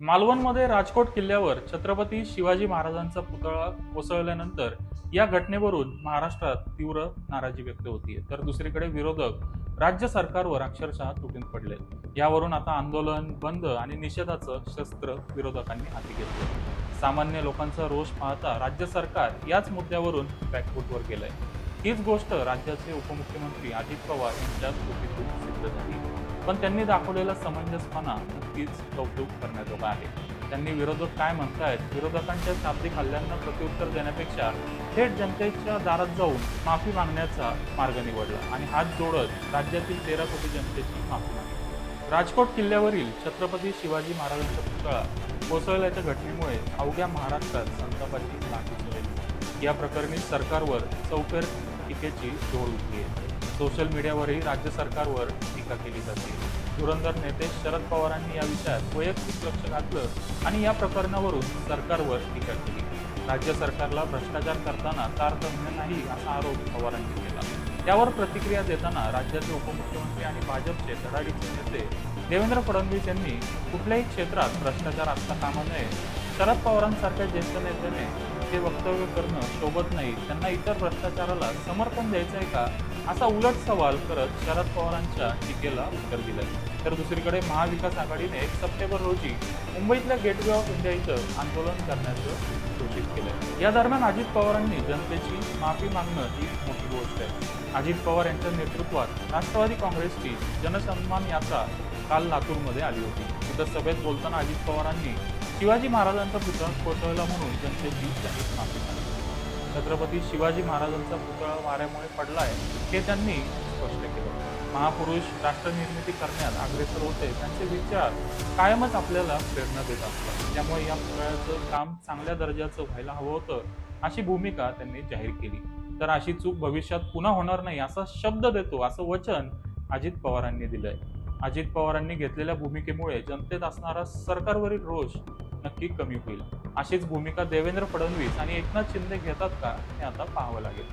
मालवणमध्ये राजकोट किल्ल्यावर छत्रपती शिवाजी महाराजांचा पुतळा कोसळल्यानंतर या घटनेवरून महाराष्ट्रात तीव्र नाराजी व्यक्त होतीये तर दुसरीकडे विरोधक राज्य सरकारवर अक्षरशः तुटून पडले. यावरून आता आंदोलन बंद आणि निषेधाचं शस्त्र विरोधकांनी हाती घेतलं. सामान्य लोकांचा रोष पाहता राज्य सरकार याच मुद्द्यावरून बॅकफूटवर गेलंय. हीच गोष्ट राज्याचे उपमुख्यमंत्री अजित पवार यांच्या कृतीतून सिद्ध झाली. पण त्यांनी दाखवलेला समंजसपणा नक्कीच कौतुक करण्याजोगा आहे. त्यांनी विरोधक काय म्हणतायत? विरोधकांच्या शाब्दिक हल्ल्यांना प्रत्युत्तर देण्यापेक्षा थेट जनतेच्या दारात जाऊन माफी मागण्याचा मार्ग निवडला आणि हात जोडत राज्यातील तेरा कोटी जनतेची माफी मागली राजकोट किल्ल्यावरील छत्रपती शिवाजी महाराजांचा पुतळा कोसळल्याच्या घटनेमुळे अवघ्या महाराष्ट्रात संतापाची लाट उसळली या प्रकरणी सरकारवर चौफेर टीकेची झोड उठली आहे. सोशल मीडियावरही राज्य सरकारवर टीका केली जाते. धुरंधर नेते शरद पवारांनी या विषयात वैयक्तिक लक्ष घातलं आणि या प्रकरणावरून सरकारवर टीका केली. राज्य सरकारला भ्रष्टाचार करताना तारतम्य नाही असा आरोप पवारांनी केला. त्यावर प्रतिक्रिया देताना राज्याचे उपमुख्यमंत्री आणि भाजपचे धडाडीचे नेते देवेंद्र फडणवीस यांनी कुठल्याही क्षेत्रात भ्रष्टाचार असता कामा नये शरद पवारांसारख्या ज्येष्ठ नेत्याने ते वक्तव्य करणं शोभत नाही त्यांना इतर भ्रष्टाचाराला समर्थन द्यायचं आहे का? असा उलट सवाल करत शरद पवारांच्या टीकेला उत्तर दिलं. तर दुसरीकडे महाविकास आघाडीने एक सप्टेंबर रोजी मुंबईतल्या गेटवे ऑफ इंडिया इथं आंदोलन करण्याचं घोषित या दरम्यान अजित पवारांनी जनतेची माफी मागणं ही मोठी गोष्ट आहे. अजित पवार यांच्या नेतृत्वात राष्ट्रवादी काँग्रेसची जनसन्मान यात्रा काल लातूरमध्ये आली होती. तिथं सभेत बोलताना अजित पवारांनी शिवाजी महाराजांचा पुतळा कोसळला म्हणून जनतेची जाहीर माफी छत्रपती शिवाजी महाराजांचा पुतळा वाऱ्यामुळे पडला आहे हे त्यांनी स्पष्ट केलं. महापुरुष राष्ट्रनिर्मिती करण्यात अग्रेसर होते त्यांचे विचार कायमच आपल्याला प्रेरणा देत असतात. त्यामुळे या पुतळ्याचं काम चांगल्या दर्जाचं व्हायला हवं होतं अशी भूमिका त्यांनी जाहीर केली. तर अशी चूक भविष्यात पुन्हा होणार नाही असा शब्द देतो असं वचन अजित पवारांनी दिलंय. अजित पवारांनी घेतलेल्या भूमिकेमुळे जनतेत असणारा सरकारवरील रोष नक्की कमी होईल. अशीच भूमिका देवेंद्र फडणवीस आणि एकनाथ शिंदे घेतात का हे आता पाहावं लागेल.